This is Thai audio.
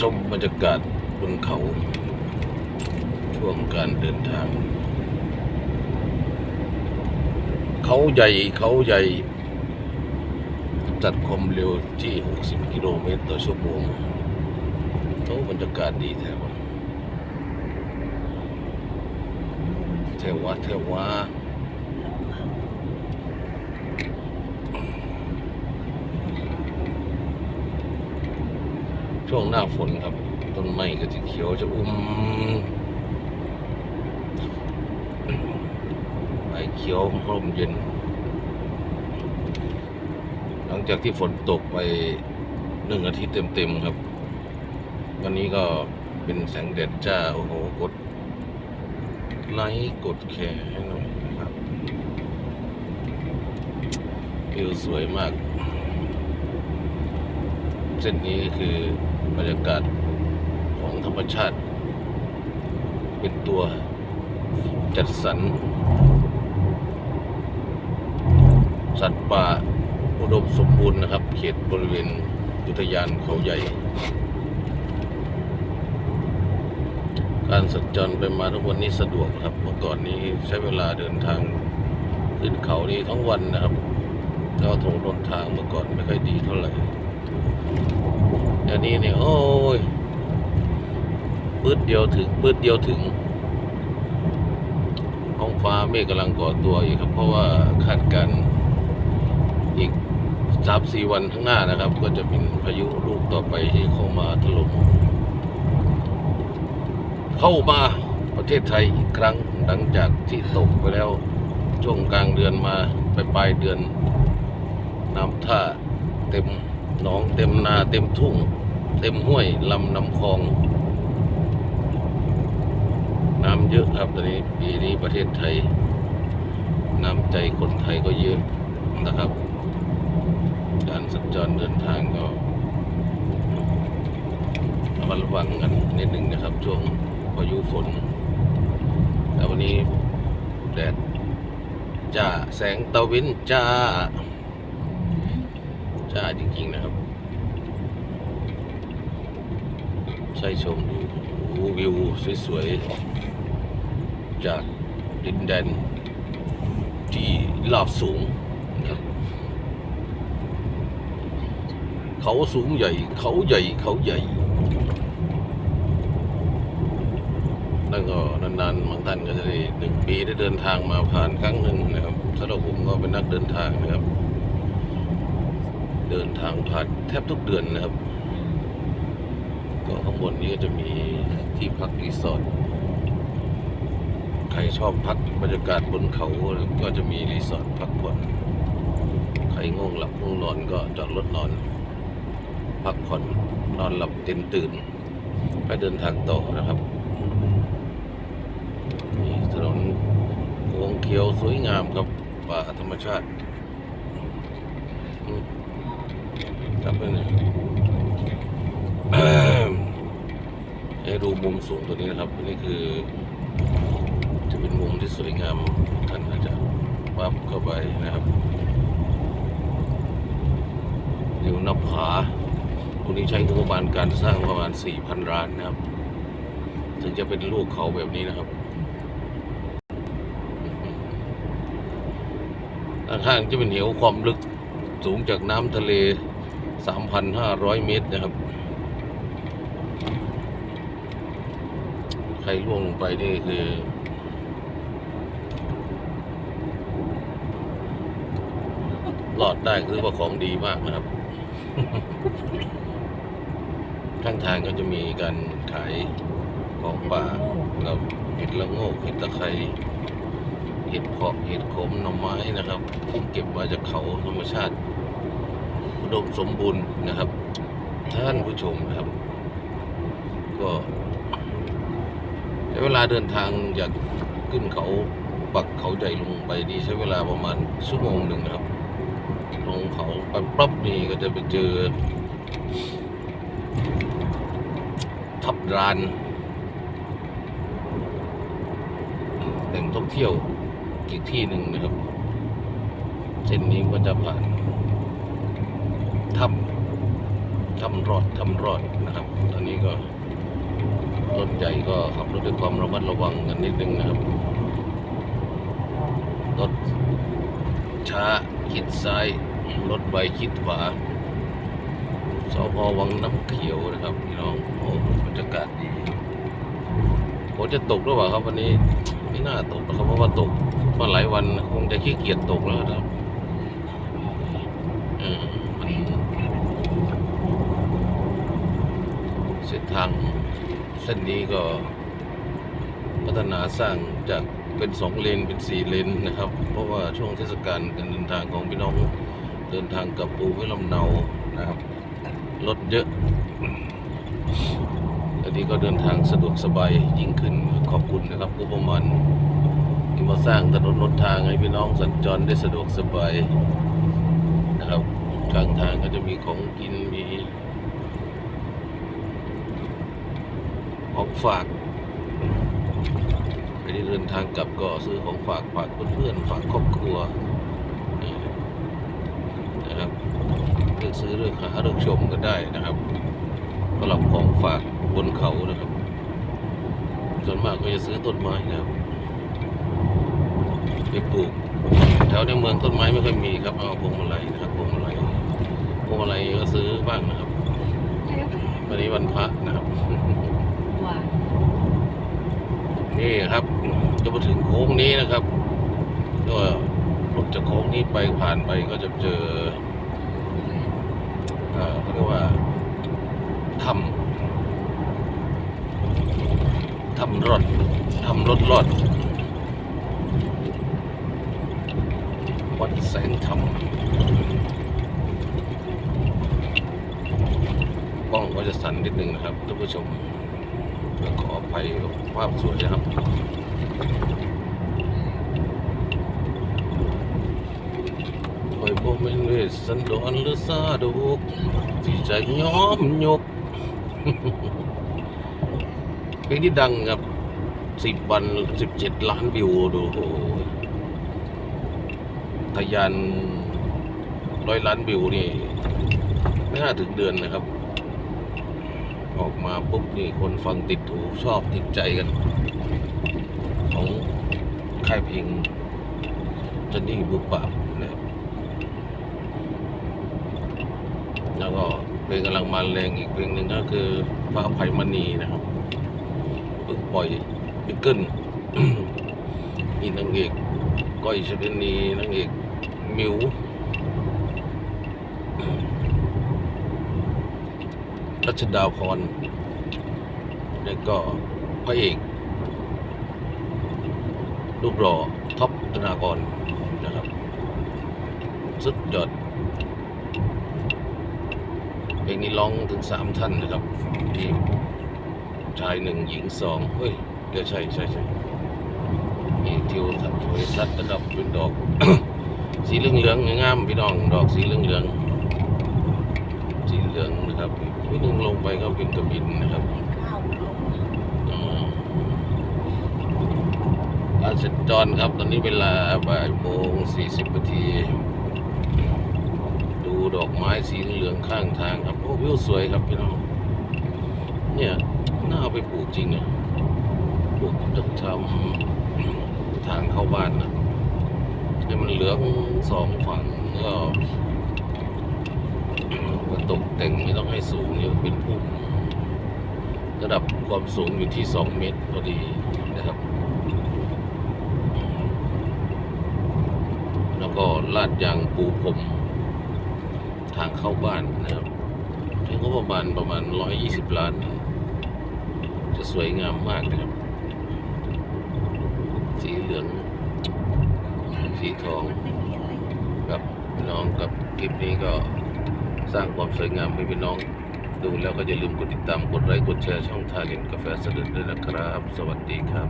ชมบรรยากาศบนเขา ช่วงการเดินทาง เขาใหญ่เขาใหญ่จัดความเร็วที่ 60 กิโลเมตรต่อชั่วโมงโอ้บรรยากาศดีแท้วะแท้วะแท้วะ ช่วงหน้าฝนครับ ต้นไม้ก็จะเขียวจะอุ้มใบเขียวร่มเย็น หลังจากที่ฝนตกไปหนึ่งอาทิตย์เต็มๆครับ วันนี้ก็เป็นแสงแดดจ้า โอ้โห กด ไลค์กดแชร์ให้หน่อยนะครับวิวสวยมาก เส้นนี้คือ บรรยากาศของธรรมชาติ เป็นตัวจัดสรร สัตว์ป่าอุดมสมบูรณ์นะครับ เขตบริเวณอุทยานเขาใหญ่ การสัญจรไปมาทุกวันนี้สะดวกครับ เมื่อก่อนนี้ใช้เวลาเดินทางขึ้นเขานี้ทั้งวันนะครับแล้วถงรนทางเมื่อก่อนไม่ค่อยดีเท่าไหร่ อันนี้เนี่ยโอ้ยปืดเดียวถึงปืดเดียวถึงท้องฟ้าเมฆกำลังก่อตัวอีกครับ เพราะว่าคาดการณ์อีกสามสี่วันข้างหน้านะครับ ก็จะเป็นพายุลูกต่อไปที่เข้ามาถล่มเข้ามาประเทศไทยอีกครั้งหลังจากที่ตกไปแล้ว ช่วงกลางเดือนมาไปปลายเดือน น้ำท่าเต็ม หนองเต็มนาเต็มทุ่ง เต็มห้วยลำน้ำคลอง น้ำเยอะครับตอนนี้ปีนี้ประเทศไทย น้ำใจคนไทยก็เยอะนะครับ การสัญจรเดินทางก็ระมัดระวังกันนิดหนึ่งนะครับ ช่วงพายุฝน แต่วันนี้แดดจ้าแสงตะวินจ้า จ้าจริง ๆ นะครับ ใช้ชมดูวิวสวยๆ จากดินแดนที่ลาบสูงนะครับเขาสูงใหญ่ เขาใหญ่ เขาใหญ่ นั่นก็นานๆบางท่านก็จะได้หนึ่งปีได้เดินทางมาผ่านครั้งหนึ่งนะครับสำหรับผมก็เป็นนักเดินทางนะครับ เดินทางผ่านแทบทุกเดือนนะครับ ก็ข้างบนนี้ก็จะมีที่พักรีสอร์ทใครชอบพักบรรยากาศบนเขาก็จะมีรีสอร์ทพักผ่อนใครง่วงหลับง่วงนอนก็จอดรถนอน พักผ่อนนอนหลับเต็มตื่นไปเดินทางต่อนะครับนี่ถนนโค้งเขียวสวยงามครับป่าธรรมชาติ ครับไปเนี่ยให้ดูมุมสูงตัวนี้นะครับ นี่คือ จะเป็นมุมที่สวยงามท่านอาจจะวับเข้าไปนะครับอยู่น้าผาตรงนี้ใช้งบประมาณการสร้างประมาณ 4,000ล้านนะครับ ถึงจะเป็นลูกเขาแบบนี้นะครับข้างๆจะเป็นเหวความลึกสูงจากน้ำทะเล 3,500 เมตรนะครับ ใครล่วงลงไปนี่คือหลอดได้คือว่าของดีมากนะครับ ข้างทางก็จะมีการขายของป่ากับเห็ดละโงกเห็ดตะไคร้เห็ดเพาะเห็ดขมหน่อไม้นะครับที่เก็บมาจากเขาธรรมชาติ ดมสมบูรณ์นะครับ ท่านผู้ชมนะครับ ก็ใช้เวลาเดินทางจากขึ้นเขาปักเขาใหญ่ลงไปนี่ใช้เวลาประมาณชั่วโมงหนึ่งนะครับ ลงเขาไปปั๊บนี่ก็จะไปเจอ ทับรานแหล่งท่องเที่ยวอีกที่หนึ่งนะครับ เส้นนี้ก็จะผ่าน ถ้ำทำรอดทำรอดนะครับ ตอนนี้ก็รถใหญ่ก็ขับรถด้วยความระมัดระวังกันนิดนึงนะครับ รถช้าคิดซ้าย รถไวคิดขวาสพวังน้ำเขียวนะครับพี่น้องโอ้บรรยากาศดีฝนจะตกหรือเปล่าครับวันนี้ไม่น่าตกนะครับเพราะว่าตกมาหลายวันคงจะขี้เกียจตกแล้วครับอืมมันเส้นทางเส้นนี้ก็พัฒนาสร้างจากเป็นสองเลนเป็นสี่เลนนะครับ เพราะว่าช่วงเทศกาลการเดินทางของพี่น้องเดินทางกับปูไว้ลำเนานะครับรถเยอะอันนี้ก็เดินทางสะดวกสบายยิ่งขึ้นขอบคุณนะครับงบประมาณที่มาสร้างถนนหนทางให้พี่น้องสัญจรได้สะดวกสบายนะครับข้างทางก็จะมีของกินมี ของฝากไปที่เดินทางกลับก็ซื้อของฝากฝากเพื่อนๆฝากครอบครัวนะครับเลือกซื้อเลือกหาเลือกชมก็ได้นะครับสำหรับของฝากบนเขานะครับส่วนมากก็จะซื้อต้นไม้นะครับไปปลูกแถวในเมืองต้นไม้ไม่ค่อยมีครับเอาพวงมาลัยนะครับพวงมาลัยพวงมาลัยก็ซื้อบ้างนะครับวันนี้วันพระนะครับว่า นี่ครับ จะมาถึงโค้งนี้นะครับ ก็รถจากโค้งนี้ไปผ่านไปก็จะเจอเอ่อเขาเรียกว่าทำทำรถทำรถรอดวัดแสงธรรมกล้องก็จะสั่นนิดนึงนะครับท่านผู้ชม ขออภัยภาพสวยนะครับคอยบ่แม่นเวสสันดรหรือซาดุกที่จะย้อมยกเพลงที่ดังครับสิบวันสิบเจ็ดล้านวิวดูโอ้ทะยานร้อยล้านวิวนี่ ไม่น่าถึงเดือนนะครับ ออกมาปุ๊บนี่คนฟังติดหูชอบติดใจกัน ของค่ายเพลงจนนี่บุปผานะครับแล้วก็เพลงกำลังมาแรงอีกเพลงหนึ่งก็คือพระภัยมณีนะครับเพิ่งปล่อยพิกเกิลมีนางเอกก้อยชลินีนางเอกมิว รัชดาพร แล้วก็พระเอกรูปหล่อท็อปธนากรนะครับ สุดยอดเพลงนี้ร้องถึงสามท่านนะครับทีมชายหนึ่งหญิงสองเฮ้ยเดี๋ยวใช่ใช่ใช่มีทิวทัศน์ทวยซัดนะครับเป็นดอก สีเหลืองเหลืองๆงามๆพี่น้อง ดอกสีเหลืองๆสีเหลืองนะครับ นิดนึงลงไปก็เป็นกระบินนะครับข้าวลงอืมการสัญจรครับ ตอนนี้เวลาบ่ายโมงสี่สิบนาที ดูดอกไม้สีเหลืองข้างทางครับ โอ้วิวสวยครับพี่น้อง เนี่ย น่าเอาไปปลูกจริงเนี่ยปลูกจะทำทางเข้าบ้านนะให้มันเหลืองสองฝั่งแล้วก็ก็ตกแต่งไม่ต้องให้สูงเนี่ยเป็นพุ่ม ระดับความสูงอยู่ที่ 2 เมตรพอดีนะครับ แล้วก็ลาดยางปูพรมทางเข้าบ้านนะครับใช้งบประมาณประมาณ 120 ล้าน จะสวยงามมากนะครับ สีเหลือง สีทองไม่มีอะไรครับน้องกับคลิปนี้ก็สร้างความสวยงามให้พี่น้อง ดูแล้วก็อย่าลืมกดติดตามกดไลค์กดแชร์ช่องทาเลนกาแฟสะดุดด้วยนะครับ สวัสดีครับ